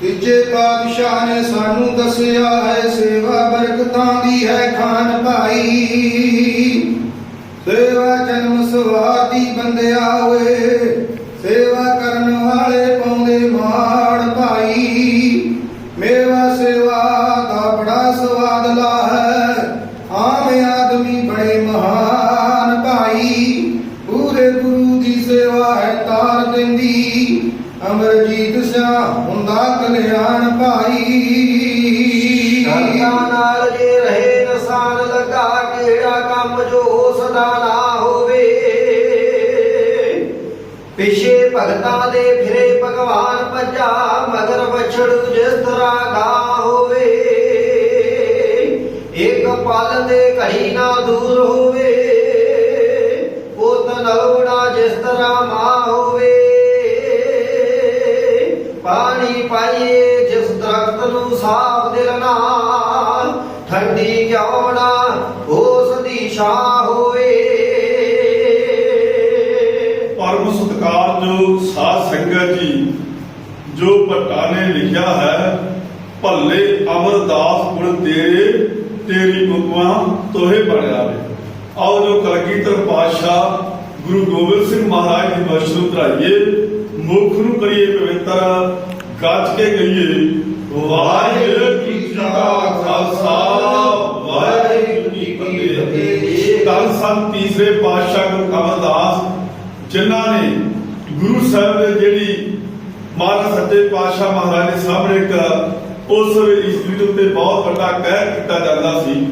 ਤੀਜੇ ਪਾਤਸ਼ਾਹ ਨੇ ਸਾਨੂੰ ਦੱਸਿਆ ਹੈ, ਸੇਵਾ ਬਰਕਤਾਂ ਦੀ ਹੈ ਖਾਨ ਭਾਈ। ਸੇਵਾ ਜਨਮ ਸਵਾਦੀ ਬੰਦਿਆ ਹੋਏ, ਸੇਵਾ ਕਰਨ ਵਾਲੇ ਪਾਉਂਦੇ ਮਾਣ ਭਾਈ। ਕਰਤਾ ਨਾਲ ਜੇ ਰਹੇ ਨਸਾਨ ਲਗਾ ਕਿਹੜਾ ਕੰਮ ਜੋ ਸਦਾ ਨਾ ਹੋਵੇ। ਪਿਛੇ ਭਗਤਾਂ ਦੇ ਫਿਰੇ ਭਗਵਾਨ ਭੱਜਾ, ਮਗਰ ਵਛੜੂ ਜਿਸ ਤਰ੍ਹਾਂ ਗਾ ਹੋਵੇ। ਇੱਕ ਪਲ ਦੇ ਘੜੀ ਨਾ ਦੂਰ ਹੋਵੇ, ਪੁੱਤ ਨਲੋੜਾ ਜਿਸ ਤਰ੍ਹਾਂ ਮਾਂ ਹੋਵੇ। ਪਾਣੀ ਪਾਈਏ ਜਿਸ ਦਰਖਤ ਨੂੰ ਸਾਫ਼ ਦਿਲ ਨਾ ਠੰਡੀ ਕਿਉਂ ਨਾ ਉਸ ਦੀ ਛਾਂ ਹੋਵੇ ਪਰਮ ਸਤਿਕਾਰਯੋਗ ਸਾਧ ਸੰਗਤ ਜੀ, ਜੋ ਭੱਟਾ ਨੇ ਲਿਖਿਆ ਹੈ, ਭੱਲੇ ਅਮਰਦਾਸ ਗੁਣ ਤੇਰੇ, ਤੇਰੀ ਮੁਕਵਾ ਤੋਹੇ ਬਣਿਆ ਵੇ ਆਓ ਜੋ ਕਲਗੀਧਰ ਪਾਤਸ਼ਾਹ ਗੁਰੂ ਗੋਬਿੰਦ ਸਿੰਘ ਮਹਾਰਾਜ ਦੀ ਬਖਸ਼ਿਸ਼ ਧਰਾਈਏ, ਮੁਖ ਨੂੰ ਕਰੀਏ ਪਵਿੱਤਰ, ਗੱਜ ਕੇ ਗਈਏ ਵਾਹਿਗੁਰੂ ਜੀ ਖਾਲਸਾ, ਵਾਹਿਗੁਰੂ ਜੀ ਕੀ ਫਤਿਹ। ਕੱਲ ਸਨ ਤੀਸਰੇ ਪਾਤਸ਼ਾਹ ਗੁਰੂ ਅਮਰਦਾਸ, ਜਿਨ੍ਹਾਂ ਨੇ ਗੁਰੂ ਸਾਹਿਬ ਦੇ ਜਿਹੜੀ ਮਹਾਰਾਜ ਸੱਚੇ ਪਾਤਸ਼ਾਹ ਮਹਾਰਾਜ ਦੇ ਸਾਹਮਣੇ ਇੱਕ ਉਸ ਵੇਲੇ ਇਸਤਰੀ ਉੱਤੇ ਬਹੁਤ ਵੱਡਾ ਕਹਿਰ ਕੀਤਾ ਜਾਂਦਾ ਸੀ,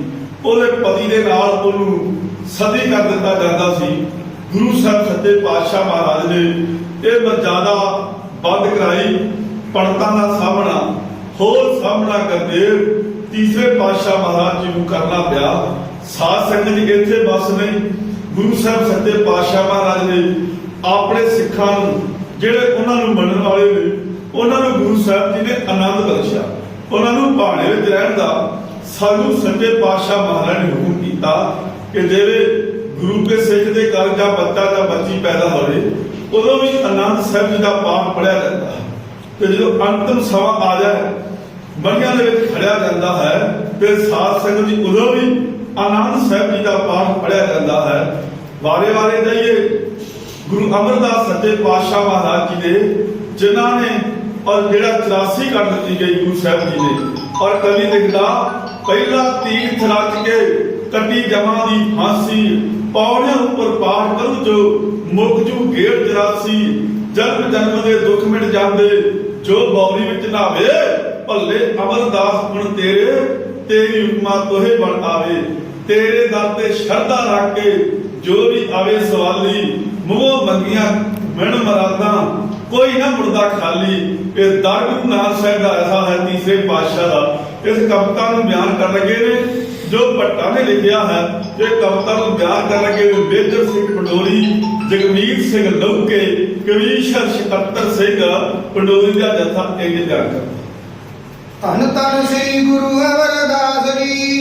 ਉਹਦੇ ਪਤੀ ਦੇ ਨਾਲ ਉਹਨੂੰ ਸਦੀ ਕਰ ਦਿੱਤਾ ਜਾਂਦਾ ਸੀ। ਗੁਰੂ ਸਾਹਿਬ ਸੱਚੇ ਪਾਤਸ਼ਾਹ ਮਹਾਰਾਜ ਨੇ ਇਹ ਮਰਜ਼ਾਦਾ ਬੰਦ ਕਰਾਈ, ਪੰਡਤਾਂ ਦਾ ਸਾਹਮਣਾ ਹੋਰ ਸਾਹਮਣਾ ਕਰਦੇ ਤੀਸਰੇ ਪਾਤਸ਼ਾਹ ਮਹਾਰਾਜ ਜੀ ਨੂੰ ਕਰਨਾ ਪਿਆ। ਸਾਧ ਸੰਗਤ ਜੀ ਇੱਥੇ ਬਸ ਨਹੀਂ ਗੁਰੂ ਸਾਹਿਬ ਸੱਚੇ ਪਾਤਸ਼ਾਹ ਮਹਾਰਾਜ ਨੇ ਆਪਣੇ ਸਿੱਖਾਂ ਨੂੰ, ਜਿਹੜੇ ਉਹਨਾਂ ਨੂੰ ਮੰਨਣ ਵਾਲੇ ਨੇ, ਉਹਨਾਂ ਨੂੰ ਗੁਰੂ ਸਾਹਿਬ ਜੀ ਨੇ ਆਨੰਦ ਬਖਸ਼ਿਆ। ਉਹਨਾਂ ਨੂੰ ਭਾਣੇ ਵਿੱਚ ਰਹਿਣ ਦਾ ਸਾਨੂੰ ਸੱਚੇ ਪਾਤਸ਼ਾਹ ਮਹਾਰਾਜ ਨੇ ਹੁਕਮ ਕੀਤਾ ਕਿ ਜਿਹੜੇ ਗੁਰੂ ਕੇ ਸਿੱਖ ਦੇ ਘਰ ਜਾਂ ਬੱਚਾ ਜਾਂ ਬੱਚੀ ਪੈਦਾ ਹੋਵੇ, ਉਦੋਂ ਵੀ ਆਨੰਦ ਸਾਹਿਬ ਜੀ ਦਾ ਪਾਠ ਪੜਿਆ ਜਾਂਦਾ। ਤੇ ਜਦੋਂ ਅੰਤਮ ਸਮਾਂ ਆ ਜਾਏ ਮਰੀਆਂ ਦੇ ਵਿੱਚ ਖੜਿਆ ਜਾਂਦਾ ਹੈ ਤੇ ਸਾਧ ਸੰਗਤ ਜੀ ਉਦੋਂ ਵੀ ਆਨੰਦ ਸਾਹਿਬ ਜੀ ਦਾ ਪਾਠ ਪੜਿਆ ਜਾਂਦਾ ਹੈ। ਵਾਰੇ ਵਾਰੇ ਜਾਈਏ, ਗੁਰੂ ਅਮਰਦਾਸ ਸੱਚੇ ਪਾਤਸ਼ਾਹ ਮਹਾਰਾਜ ਜੀ ਦੇ, ਜਿਨ੍ਹਾਂ ਨੇ ਔਰ ਜਿਹੜਾ 84 ਕਰ ਦਿੱਤੀ ਗਈ ਗੁਰੂ ਸਾਹਿਬ ਜੀ ਨੇ, ਔਰ ਕਵੀ ਲਿਖਦਾ ਪਹਿਲਾ ਤੀਰਥ ਰਚ ਕੇ ਕੱਟੀ ਜਮਾਂ ਦੀ ਫਾਂਸੀ, ਪੌੜੀਆਂ ਉੱਪਰ ਪਾਠ ਕਰੂ ਜੋ ਮੁਖ ਜੂ ਗੇੜ 84 ਜਨਮ ਜਨਮ ਦੇ ਦੁੱਖ ਮਿਟ ਜਾਂਦੇ, ਜੋ ਬੌਰੀ ਵਿੱਚ ਨਾਵੇ ਭੱਲੇ ਅਮਰਦਾਸ ਗੁਣ ਤੇਰੇ ਤੇਰੀ ਉਪਮਾ ਤੋਹੇ ਬਣ ਆਵੇ। ਤੇਰੇ ਦਰ ਤੇ ਸ਼ਰਧਾ ਰੱਖ ਕੇ ਜੋ ਵੀ ਆਵੇ ਸਵਾਲੀ, ਮੂੰਹੋਂ ਮੰਗੀਆਂ ਮਿਣ ਮਰਾਦਾਂ, ਕੋਈ ਨਾ ਮੁਰਦਾ ਖਾਲੀ। ਇਹ ਦਰ ਗੁਰੂ ਨਾਨਕ ਸਾਹਿਬ ਦਾ ਐਸਾ ਹੈ ਤੀਸਰੇ ਪਾਤਸ਼ਾਹ ਦਾ। ਇਸ ਕਵਿਤਾ ਨੂੰ ਬਿਆਨ ਕਰ ਲੱਗੇ ਨੇ, ਜੋ ਭੱਟਾ ਨੇ ਲਿਖਿਆ ਹੈ, ਇਹ ਕਵਿਤਾ ਨੂੰ ਬਿਆਨ ਕਰ ਲੱਗੇ ਨੇ ਮੇਜਰ ਸਿੰਘ ਪੰਡੋਰੀ, ਜਗਮੀਤ ਸਿੰਘ ਲੌਕੇ ਕਵੀਸ਼ਰ ਸ਼ਕਤਰ ਸਿੰਘ, ਪੰਡੋਰੀ ਦਾ ਜਥਾ ਇਹ ਬਿਆਨ ਕਰਦਾ ਧੰਨ ਧੰਨ ਸ੍ਰੀ ਗੁਰੂ ਅਮਰਦਾਸ ਜੀ।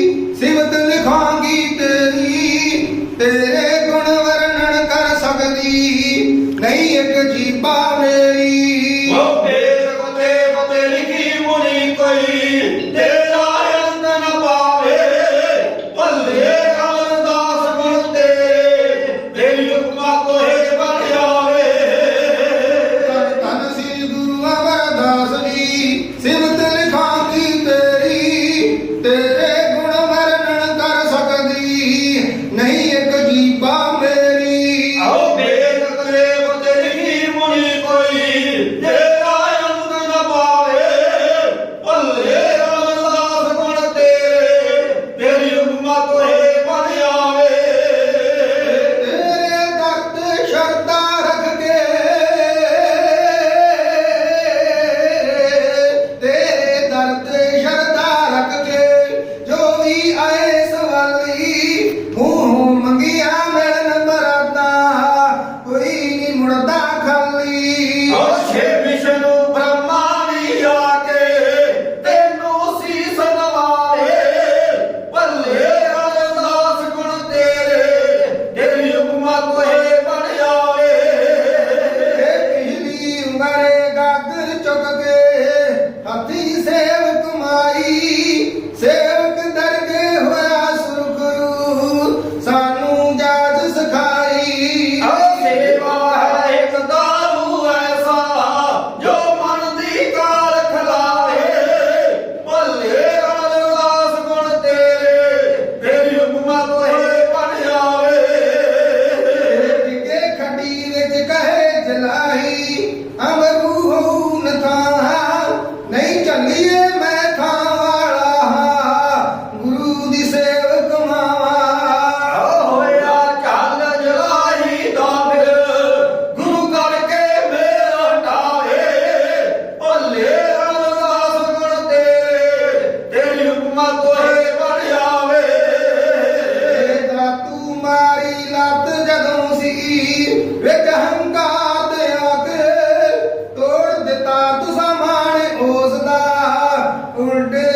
போட்டு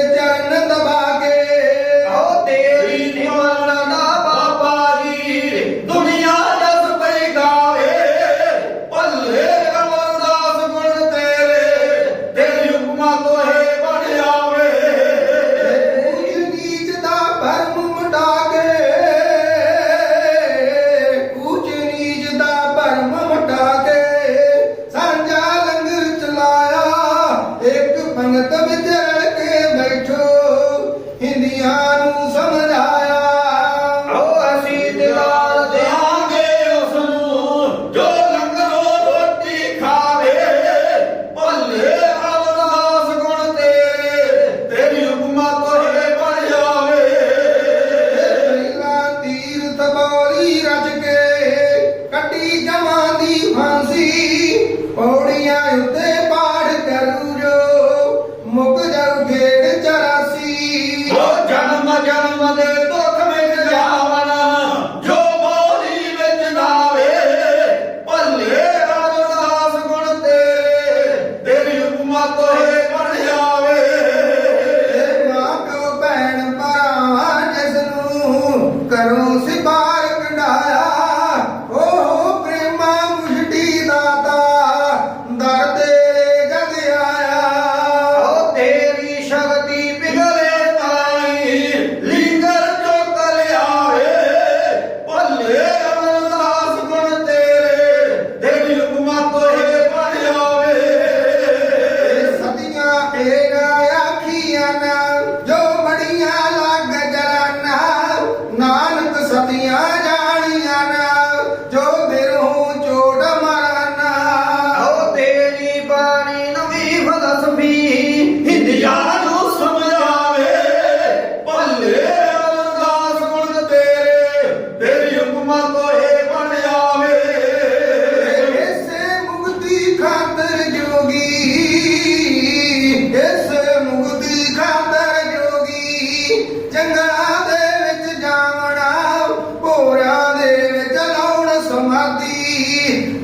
ਪੌੜੀਆਂ ਉੱਤੇ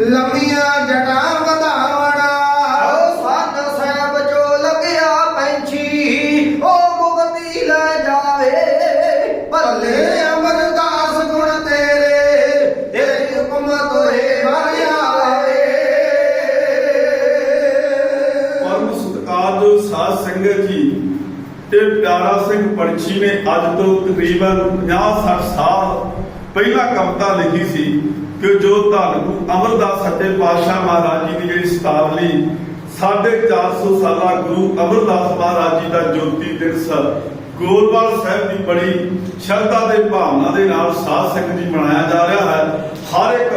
ਲੰਮੀਆਂ ਜਟਾਂ ਵਧਾਵਣਾ। ਓ ਸਾਧ ਸਾਹਿਬ ਜੋ ਲੱਗਿਆ ਪੈਂਛੀ ਉਹ ਮੁਕਤੀ ਲੈ ਜਾਵੇ। ਭੱਲੇ ਅਮਰਦਾਸ ਗੁਣ ਤੇਰੇ ਤੇਰੀ ਹੁਕਮ ਤੋਏ ਮਾਰਿਆ ਪਰਮ ਸਤਿਕਾਰਯੋਗ ਸਾਧ ਸੰਗਤ ਜੀ ਤੇ ਪਿਆਰਾ ਸਿੰਘ ਪੰਛੀ ਨੇ ਅੱਜ ਤੋਂ ਤਕਰੀਬਨ 50-60 ਸਾਲ ਪਹਿਲਾਂ ਕਵਿਤਾ ਲਿਖੀ ਸੀ। ਕਿ ਜੋ ਧੰਨ ਗੁਰੂ ਅਮਰਦਾਸ ਸੱਚੇ ਪਾਤਸ਼ਾਹ ਮਹਾਰਾਜ ਜੀ ਦੀ ਜਿਹੜੀ ਸਤਾਵਲੀ 450 ਸਾਲਾ ਗੁਰੂ ਅਮਰਦਾਸ ਮਹਾਰਾਜ ਜੀ ਦਾ ਜੋਤੀ ਦਿਵਸ ਗੋਲਵਾਲ ਸਾਹਿਬ ਦੀ ਬੜੀ ਸ਼ਰਧਾ ਦੇ ਭਾਵਨਾ ਦੇ ਨਾਲ ਸਾਧ ਸੰਗਤ ਜੀ ਮਨਾਇਆ ਜਾ ਰਿਹਾ ਹੈ। ਹਰ ਇੱਕ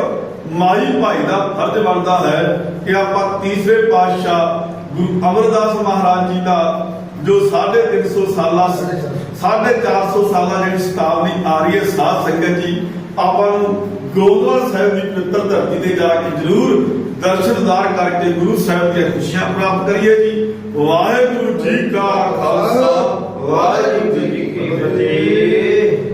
ਮਾਈ ਭਾਈ ਦਾ ਫਰਜ਼ ਬਣਦਾ ਹੈ ਕਿ ਆਪਾਂ ਤੀਸਰੇ ਪਾਤਸ਼ਾਹ ਗੁਰੂ ਅਮਰਦਾਸ ਮਹਾਰਾਜ ਜੀ ਦਾ ਜੋ 350 ਸਾਲਾ 450 ਸਾਲਾ ਜਿਹੜੀ ਸ਼ਤਾਬਦੀ ਆ ਰਹੀ ਹੈ ਸਾਧ ਸੰਗਤ ਜੀ, ਆਪਾਂ ਨੂੰ ਗੋਦਵਾਲ ਸਾਹਿਬ ਦੀ ਪਵਿੱਤਰ ਧਰਤੀ ਤੇ ਜਾ ਕੇ ਜ਼ਰੂਰ ਦਰਸ਼ਨਦਾਰ ਕਰਕੇ ਗੁਰੂ ਸਾਹਿਬ ਦੀਆਂ ਖੁਸ਼ੀਆਂ ਪ੍ਰਾਪਤ ਕਰੀਏ ਜੀ। ਵਾਹਿਗੁਰੂ ਜੀ ਕਾ ਖਾਲਸਾ, ਵਾਹਿਗੁਰੂ ਜੀ ਕੀ ਫਤਿਹ।